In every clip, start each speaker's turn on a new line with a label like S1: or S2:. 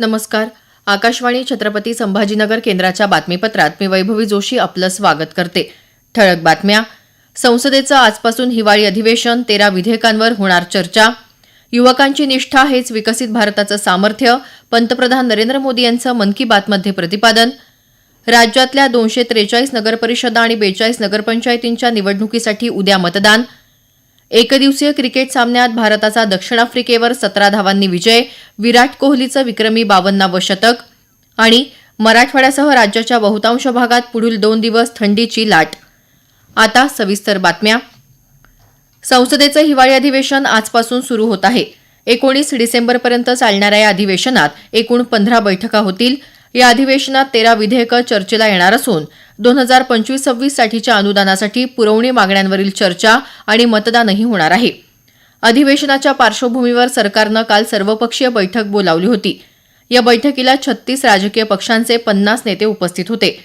S1: नमस्कार आकाशवाणी छत्रपती संभाजीनगर केंद्राच्या बातमीपत्रात मी वैभवी जोशी आपलं स्वागत करते ठळक बातम्या संसदेचं आजपासून हिवाळी अधिवेशन तेरा विधेयकांवर होणार चर्चा युवकांची निष्ठा हेच विकसित भारताचं सामर्थ्य पंतप्रधान नरेंद्र मोदी यांचं मन की बातमध्ये प्रतिपादन राज्यातल्या दोनशे त्रेचाळीस नगरपरिषदा आणि बेचाळीस नगरपंचायतींच्या निवडणुकीसाठी उद्या मतदान एकदिवसीय क्रिकेट सामन्यात भारताचा दक्षिण आफ्रिकेवर सतरा धावांनी विजय विराट कोहलीचं विक्रमी बावन्नावं शतक आणि मराठवाड्यासह राज्याच्या बहुतांश भागात पुढील दोन दिवस थंडीची लाट आता सविस्तर बातम्या संसदेचं हिवाळी अधिवेशन आजपासून सुरू होत आहे एकोणीस डिसेंबरपर्यंत चालणाऱ्या या अधिवेशनात एकूण पंधरा बैठका होतील या अधिवेशनात तेरा विधेयकं चर्चेला येणार असून दोन हजार पंचवीस सव्वीस साठीच्या अनुदानासाठी पुरवणी मागण्यांवरील चर्चा आणि मतदानही होणार आहे अधिवेशनाच्या पार्श्वभूमीवर सरकारनं काल सर्वपक्षीय बैठक बोलावली होती या बैठकीला छत्तीस राजकीय पक्षांचे पन्नास नेते उपस्थित होते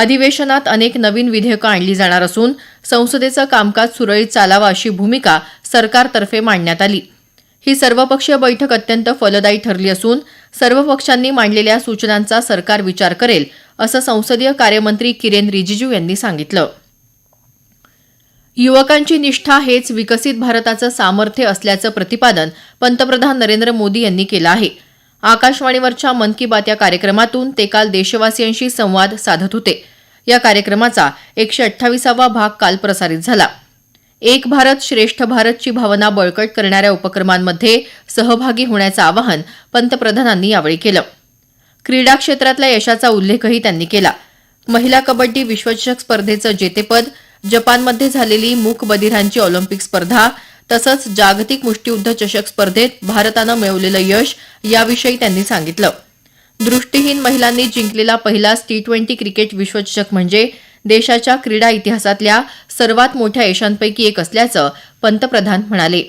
S1: अधिवेशनात अनेक नवीन विधेयकं आणली जाणार असून संसदेचं कामकाज सुरळीत चालावं अशी भूमिका सरकारतर्फे मांडण्यात आली ही सर्वपक्षीय बैठक अत्यंत फलदायी ठरली असून सर्व पक्षांनी मांडलेल्या सूचनांचा सरकार विचार करेल असं संसदीय कार्यमंत्री किरेन रिजिजू यांनी सांगितलं युवकांची निष्ठा हेच विकसित भारताचं सामर्थ्य असल्याचं प्रतिपादन पंतप्रधान नरेंद्र मोदी यांनी केलं आहे आकाशवाणीवरच्या मन की बात या कार्यक्रमातून ते काल देशवासियांशी संवाद साधत होते या कार्यक्रमाचा एकशे अठ्ठावीसावा भाग काल प्रसारित झाला एक भारत श्रेष्ठ भारतची भावना बळकट करणाऱ्या उपक्रमांमध्ये सहभागी होण्याचं आवाहन पंतप्रधानांनी यावेळी केलं क्रीडा क्षेत्रातल्या यशाचा उल्लेखही त्यांनी केला महिला कबड्डी विश्वचषक स्पर्धेचं जेतेपद जपानमध्ये झालेली मूक बधिरांची ऑलिम्पिक स्पर्धा तसंच जागतिक मुष्टियुद्ध चषक स्पर्धेत भारतानं मिळवलेलं यश याविषयी त्यांनी सांगितलं दृष्टीहीन महिलांनी जिंकलेला पहिलाच टी ट्वेंटी क्रिकेट विश्वचषक म्हणजे देशाच्या क्रीडा इतिहासातल्या सर्वात मोठ्या यशांपैकी एक असल्याचं पंतप्रधान म्हणाले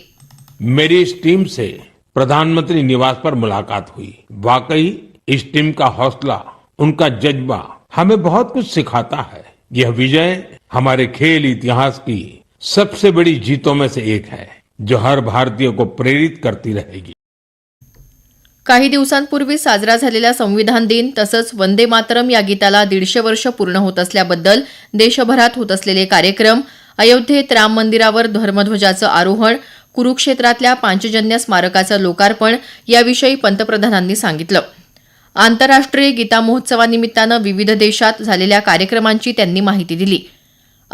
S2: मेरी टीम से प्रधानमंत्री निवास पर मुलाकात हुई वाकई इस टीम का हौसला उनका जज्बा हमें बहुत कुछ सिखाता है यह विजय हमारे खेल इतिहास की सबसे बड़ी जीतों में से एक है जो हर भारतीय को प्रेरित करती रहेगी
S1: काही दिवसांपूर्वी साजरा झालेला संविधान दिन तसंच वंदे मातरम या गीताला दीडशे वर्ष पूर्ण होत असल्याबद्दल देशभरात होत असलेले कार्यक्रम अयोध्येत राम मंदिरावर धर्मध्वजाचं आरोहण कुरुक्षेत्रातल्या पांचजन्य स्मारकाचं लोकार्पण याविषयी पंतप्रधानांनी सांगितलं आंतरराष्ट्रीय गीता महोत्सवानिमित्तानं विविध देशात झालेल्या कार्यक्रमांची त्यांनी माहिती दिली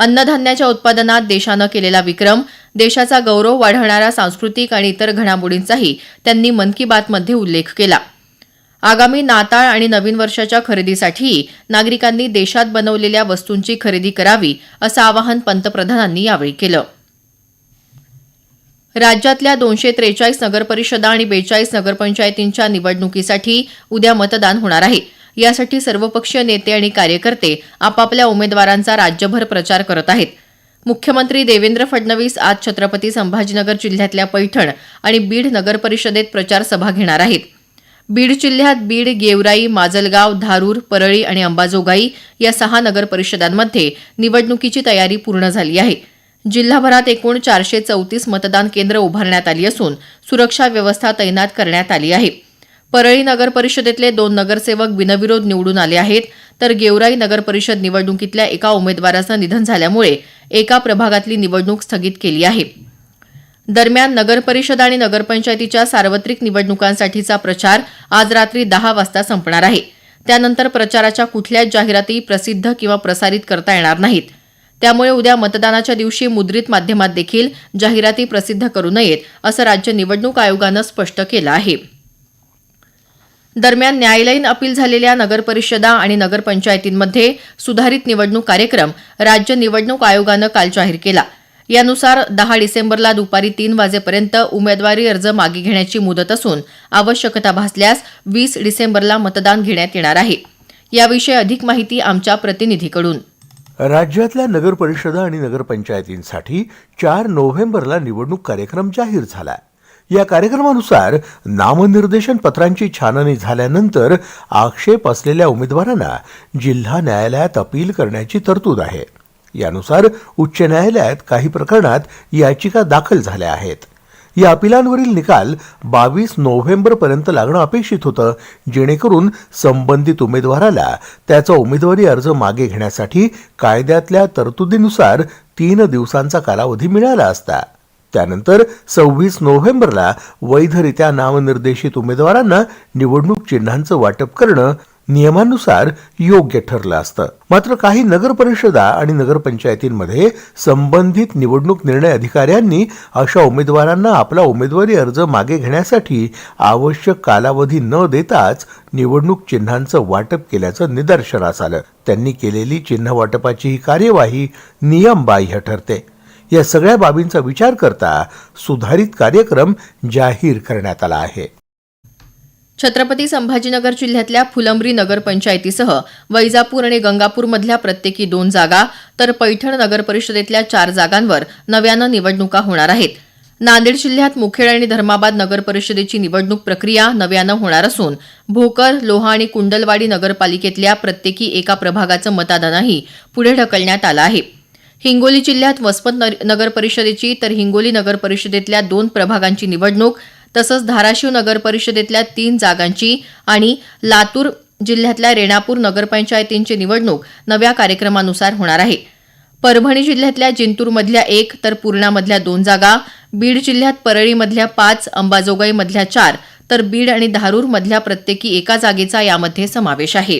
S1: अन्नधान्याच्या उत्पादनात देशानं केलेला विक्रम देशाचा गौरव वाढवणाऱ्या सांस्कृतिक आणि इतर घडामोडींचाही त्यांनी मन की बातमध्ये उल्लेख केला आगामी नाताळ आणि नवीन वर्षाच्या खरेदीसाठीही नागरिकांनी देशात बनवलेल्या वस्तूंची खरेदी करावी असं आवाहन पंतप्रधानांनी यावेळी केलं राज्यातल्या दोनशे त्रेचाळीस नगरपरिषदा आणि बेचाळीस नगरपंचायतींच्या निवडणुकीसाठी उद्या मतदान होणार आहे यासाठी सर्वपक्षीय नेते आणि कार्यकर्ते आपापल्या उमेदवारांचा राज्यभर प्रचार करत आहेत मुख्यमंत्री देवेंद्र फडणवीस आज छत्रपती संभाजीनगर जिल्ह्यातल्या पैठण आणि बीड नगरपरिषदेत प्रचारसभा घेणार आहेत बीड जिल्ह्यात बीड गेवराई माजलगाव धारूर परळी आणि अंबाजोगाई या सहा नगरपरिषदांमध्ये निवडणुकीची तयारी पूर्ण झाली आहे जिल्हाभरात एकूण चारशे चौतीस मतदान केंद्र उभारण्यात आली असून सुरक्षा व्यवस्था तैनात करण्यात आली आहे परळी नगर परिषदेतले दोन नगरसेवक बिनविरोध निवडून आले आहेत तर गेवराई नगर परिषद निवडणुकीतल्या एका उमेदवाराचं निधन झाल्यामुळे एका प्रभागातली निवडणूक स्थगित केली आहे दरम्यान नगर परिषद आणि नगरपंचायतीच्या सार्वत्रिक निवडणुकांसाठीचा प्रचार आज रात्री दहा वाजता संपणार आहे त्यानंतर प्रचाराच्या कुठल्याच जाहिराती प्रसिद्ध किंवा प्रसारित करता येणार नाहीत त्यामुळे उद्या मतदानाच्या दिवशी मुद्रित माध्यमात देखील जाहिराती प्रसिद्ध करू नयेत असं राज्य निवडणूक आयोगानं स्पष्ट केलं आहे दरम्यान न्यायालयीन अपील झालेल्या नगरपरिषदा आणि नगरपंचायतींमध्ये सुधारित निवडणूक कार्यक्रम राज्य निवडणूक आयोगानं काल जाहीर केला यानुसार दहा डिसेंबरला दुपारी तीन वाजेपर्यंत उमेदवारी अर्ज मागे घेण्याची मुदत असून आवश्यकता भासल्यास वीस डिसेंबरला मतदान घेण्यात येणार आहे याविषयी अधिक माहिती आमच्या प्रतिनिधीकडून
S2: राज्यातल्या नगरपरिषदा आणि नगरपंचायतींसाठी चार नोव्हेंबरला निवडणूक कार्यक्रम जाहीर झाला या कार्यक्रमानुसार नामनिर्देशन पत्रांची छाननी झाल्यानंतर आक्षेप असलेल्या उमेदवारांना जिल्हा न्यायालयात अपील करण्याची तरतूद आहे यानुसार उच्च न्यायालयात काही प्रकरणात याचिका दाखल झाल्या आहेत या अपिलांवरील निकाल बावीस नोव्हेंबरपर्यंत लागणं अपेक्षित होतं जेणेकरून संबंधित उमेदवाराला त्याचा उमेदवारी अर्ज मागे घेण्यासाठी कायद्यातल्या तरतुदीनुसार तीन दिवसांचा कालावधी मिळाला असता त्यानंतर सव्वीस नोव्हेंबरला वैधरित्या नामनिर्देशित उमेदवारांना निवडणूक चिन्हांचं वाटप करणं नियमानुसार योग्य ठरलं असतं मात्र काही नगर परिषदा आणि नगरपंचायतींमध्ये संबंधित निवडणूक निर्णय अधिकाऱ्यांनी अशा उमेदवारांना आपला उमेदवारी अर्ज मागे घेण्यासाठी आवश्यक कालावधी न देताच निवडणूक चिन्हांचं वाटप केल्याचं निदर्शनास आलं त्यांनी केलेली चिन्ह वाटपाची ही कार्यवाही नियमबाह्य ठरते या सगळ्या बाबींचा विचार करता सुधारित कार्यक्रम जाहीर करण्यात आला आहे
S1: छत्रपती संभाजीनगर जिल्ह्यातल्या फुलंब्री नगरपंचायतीसह वैजापूर आणि गंगापूरमधल्या प्रत्येकी दोन जागा तर पैठण नगरपरिषदेतल्या चार जागांवर नव्यानं निवडणुका होणार आहेत नांदेड जिल्ह्यात मुखेड आणि धर्माबाद नगर परिषदेची निवडणूक प्रक्रिया नव्यानं होणार असून भोकर लोहा आणि कुंडलवाडी नगरपालिकेतल्या प्रत्येकी एका प्रभागाचं मतदानही पुढे ढकलण्यात आलं आहे हिंगोली जिल्ह्यात वसमत नगर परिषदेची तर हिंगोली नगर परिषदेतल्या दोन प्रभागांची निवडणूक तसंच धाराशिव नगर परिषदेतल्या तीन जागांची आणि लातूर जिल्ह्यातल्या रेणापूर नगरपंचायतींची निवडणूक नव्या कार्यक्रमानुसार होणार आहे परभणी जिल्ह्यातल्या जिंतूरमधल्या एक तर पूर्णामधल्या दोन जागा बीड जिल्ह्यात परळीमधल्या पाच अंबाजोगाईमधल्या चार तर बीड आणि धारूरमधल्या प्रत्येकी एका जागेचा यामध्ये समावेश आहे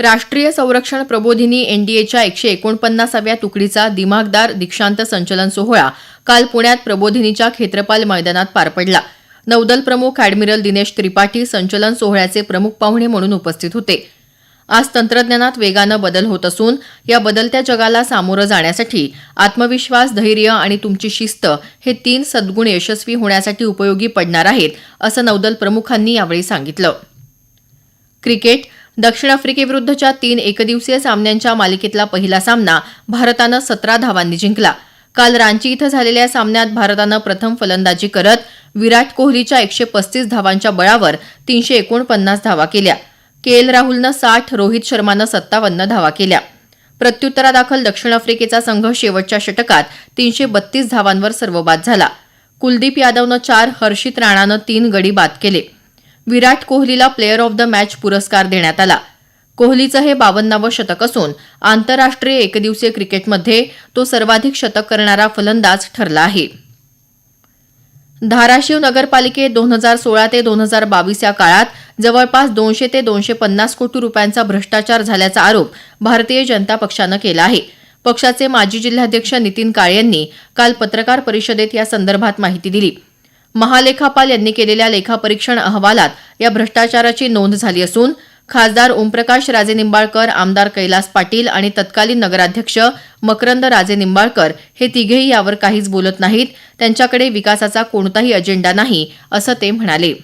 S1: राष्ट्रीय संरक्षण प्रबोधिनी एनडीएच्या एकशे एकोणपन्नासाव्या तुकडीचा दिमागदार दीक्षांत संचलन सोहळा काल पुण्यात प्रबोधिनीच्या खेत्रपाल मैदानात पार पडला नौदल प्रमुख अॅडमिरल दिनेश त्रिपाठी संचलन सोहळ्याचे प्रमुख पाहुणे म्हणून उपस्थित होते आज तंत्रज्ञानात वेगानं बदल होत असून या बदलत्या जगाला सामोरं जाण्यासाठी आत्मविश्वास धैर्य आणि तुमची शिस्त हे तीन सद्गुण यशस्वी होण्यासाठी उपयोगी पडणार आहेत असं नौदल प्रमुखांनी यावेळी सांगितलं क्रिकेट दक्षिण आफ्रिकेविरुद्धच्या तीन एकदिवसीय सामन्यांच्या मालिकेतला पहिला सामना भारतानं सतरा धावांनी जिंकला काल रांची इथं झालेल्या सामन्यात भारतानं प्रथम फलंदाजी करत विराट कोहलीच्या एकशे पस्तीस धावांच्या बळावर तीनशे एकोणपन्नास धावा केल्या के एल राहुलनं साठ रोहित शर्मानं सत्तावन्न धावा केल्या प्रत्युत्तरादाखल दक्षिण आफ्रिकेचा संघ शेवटच्या षटकात तीनशे बत्तीस धावांवर सर्वबाद झाला कुलदीप यादवनं चार हर्षित राणानं तीन गडी बाद केले विराट कोहलीला प्लेअर ऑफ द मॅच पुरस्कार देण्यात आला कोहलीचं हे बावन्नावं शतक असून आंतरराष्ट्रीय एकदिवसीय क्रिकेटमध्ये तो सर्वाधिक शतक करणारा फलंदाज ठरला आहे धाराशिव नगरपालिकेत दोन हजार सोळा ते दोन हजार बावीस या काळात जवळपास दोनशे ते दोनशे पन्नास कोटी रुपयांचा भ्रष्टाचार झाल्याचा आरोप भारतीय जनता पक्षानं केला आहे पक्षाचे माजी जिल्हाध्यक्ष नितीन काळे यांनी काल पत्रकार परिषदेत यासंदर्भात माहिती दिली महालेखापाल यांनी केलेल्या लेखापरीक्षण अहवालात या भ्रष्टाचाराची नोंद झाली असून खासदार ओमप्रकाश राजेनिंबाळकर आमदार कैलास पाटील आणि तत्कालीन नगराध्यक्ष मकरंद राजेनिंबाळकर हे तिघेही यावर काहीच बोलत नाहीत त्यांच्याकडे विकासाचा कोणताही अजेंडा नाही असं ते म्हणाले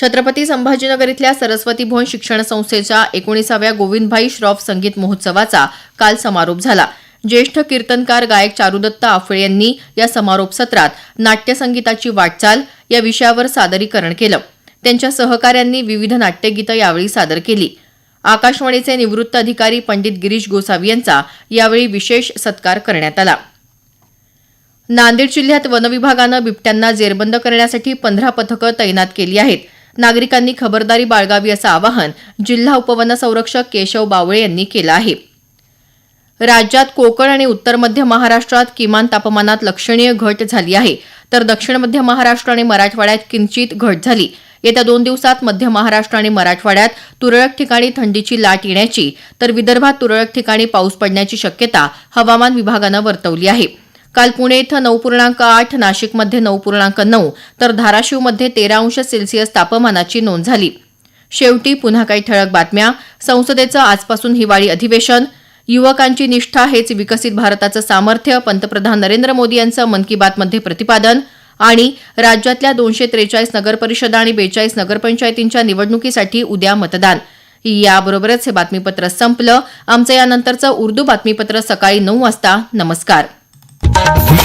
S1: छत्रपती संभाजीनगर इथल्या सरस्वती भुवन शिक्षण संस्थेच्या एकोणीसाव्या गोविंदभाई श्रॉफ संगीत महोत्सवाचा काल समारोप झाला ज्येष्ठ कीर्तनकार गायक चारुदत्त आफळे यांनी या समारोप सत्रात नाट्यसंगीताची वाटचाल या विषयावर सादरीकरण केलं त्यांच्या सहकाऱ्यांनी विविध नाट्यगीतं यावेळी सादर केली आकाशवाणीचे निवृत्त अधिकारी पंडित गिरीश गोसावी यांचा यावेळी विशेष सत्कार करण्यात आला नांदेड जिल्ह्यात वनविभागानं बिबट्यांना जेरबंद करण्यासाठी पंधरा पथकं तैनात केली आहेत नागरिकांनी खबरदारी बाळगावी असं आवाहन जिल्हा उपवन संरक्षक केशव बावळे यांनी केलं आहे राज्यात कोकण आणि उत्तर मध्य महाराष्ट्रात किमान तापमानात लक्षणीय घट झाली आहे तर दक्षिण मध्य महाराष्ट्र आणि मराठवाड्यात किंचित घट झाली येत्या दोन दिवसात मध्य महाराष्ट्र आणि मराठवाड्यात तुरळक ठिकाणी थंडीची लाट येण्याची तर विदर्भात तुरळक ठिकाणी पाऊस पडण्याची शक्यता हवामान विभागानं वर्तवली आहे काल पुणे इथं नऊ पूर्णांक आठ नाशिकमध्ये नऊ पूर्णांक नऊ तर धाराशिवमध्ये तेरा अंश सेल्सिअस तापमानाची नोंद झाली शेवटी पुन्हा काही ठळक बातम्या संसदेचं आजपासून हिवाळी अधिवेशन युवकांची निष्ठा हेच विकसित भारताचं सामर्थ्य पंतप्रधान नरेंद्र मोदी यांचं मन की बातमध्ये प्रतिपादन आणि राज्यातल्या दोनशे त्रेचाळीस नगरपरिषदा आणि बेचाळीस नगरपंचायतींच्या निवडणुकीसाठी उद्या मतदान याबरोबरच हे बातमीपत्र संपलं आमचं यानंतरचं उर्दू बातमीपत्र सकाळी नऊ वाजता नमस्कार